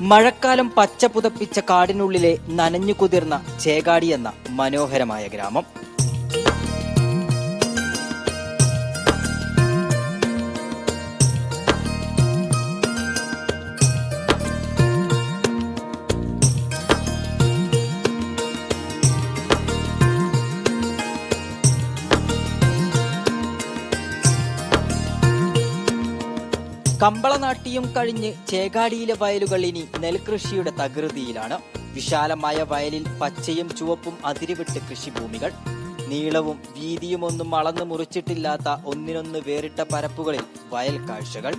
മഴക്കാലം പച്ച പുതപ്പിച്ച കാടിനുള്ളിലെ നനഞ്ഞു കുതിർന്ന ചേകാടി എന്ന മനോഹരമായ ഗ്രാമം. കമ്പളനാട്ടിയും കഴിഞ്ഞ് ചേകാടിയിലെ വയലുകൾ ഇനി നെൽകൃഷിയുടെ തകൃതിയിലാണ്. വിശാലമായ വയലിൽ പച്ചയും ചുവപ്പും അതിരുവിട്ട് കൃഷിഭൂമികൾ. നീളവും വീതിയുമൊന്നും അളന്നു മുറിച്ചിട്ടില്ലാത്ത ഒന്നിനൊന്ന് വേറിട്ട പരപ്പുകളിൽ വയൽ കാഴ്ചകൾ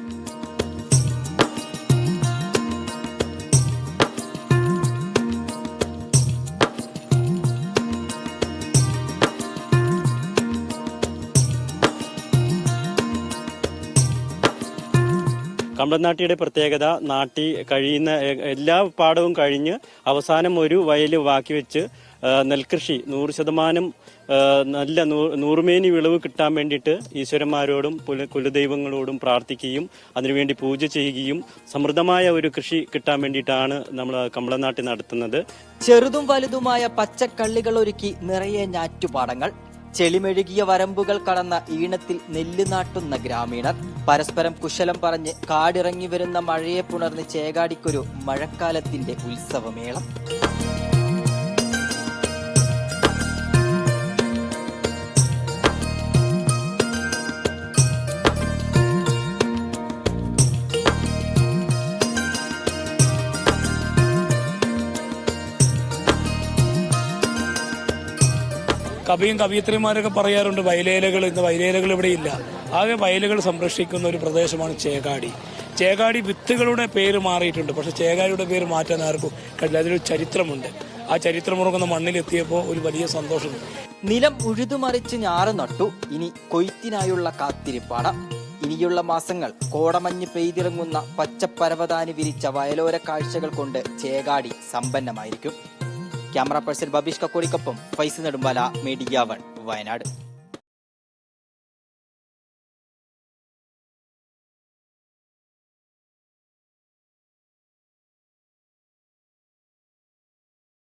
കമ്പളനാട്ടിയുടെ പ്രത്യേകത നാട്ടി കഴിയുന്ന എല്ലാ പാടവും കഴിഞ്ഞ് അവസാനം ഒരു വയൽ ബാക്കി വെച്ച് നെൽകൃഷി നൂറ് ശതമാനം നല്ല നൂറുമേനി വിളവ് കിട്ടാൻ വേണ്ടിയിട്ട് ഈശ്വരന്മാരോടും കുല- കുലദൈവങ്ങളോടും പ്രാർത്ഥിക്കുകയും അതിനുവേണ്ടി പൂജ ചെയ്യുകയും സമൃദ്ധമായ ഒരു കൃഷി കിട്ടാൻ വേണ്ടിയിട്ടാണ് നമ്മൾ കമ്പളനാട്ടിൽ നടത്തുന്നത്. ചെറുതും വലുതുമായ പച്ചക്കള്ളികൾ ഒരുക്കി നിറയെ ഞാറ്റുപാടങ്ങൾ. ചെളിമെഴുകിയ വരമ്പുകൾ കടന്ന ഈണത്തിൽ നെല്ല് നാട്ടുന്ന ഗ്രാമീണർ. പരസ്പരം കുശലം പറഞ്ഞ് കാടിറങ്ങി വരുന്ന മഴയെ പുണർന്ന് ചേകാടിക്കൊരു മഴക്കാലത്തിന്റെ ഉത്സവമേളം. കവിയും കവിയത്രിമാരൊക്കെ പറയാറുണ്ട് വയലേലകൾ ഇന്ന് വയലേലകൾ ഇവിടെ ഇല്ല. ആകെ വയലുകൾ സംരക്ഷിക്കുന്ന ഒരു പ്രദേശമാണ് ചേകാടി. ചേകാടി വിത്തുകളുടെ പേര് മാറിയിട്ടുണ്ട് പക്ഷെ ചേകാടിയുടെ പേര് മാറ്റാൻ ആർക്കും കഴിയില്ല. അതിലൊരു ചരിത്രമുണ്ട്. ആ ചരിത്രമുറങ്ങുന്ന മണ്ണിലെത്തിയപ്പോൾ ഒരു വലിയ സന്തോഷമുണ്ട് നിലം ഉഴുതുമറിച്ച് ഞാറ് നട്ടു. ഇനി കൊയ്ത്തിനായുള്ള കാത്തിരിപ്പാണ് ഇനിയുള്ള മാസങ്ങൾ കോടമഞ്ഞ് പെയ്തിറങ്ങുന്ന പച്ചപ്പരവതാനി വിരിച്ച വയലോര കാഴ്ചകൾ കൊണ്ട് ചേകാടി സമ്പന്നമായിരിക്കും. ക്യാമറ പേഴ്സൺ ബബീഷ് കക്കോടിക്കൊപ്പം ഫൈസ് നെടുമ്പാല മീഡിയ വൺ വയനാട്.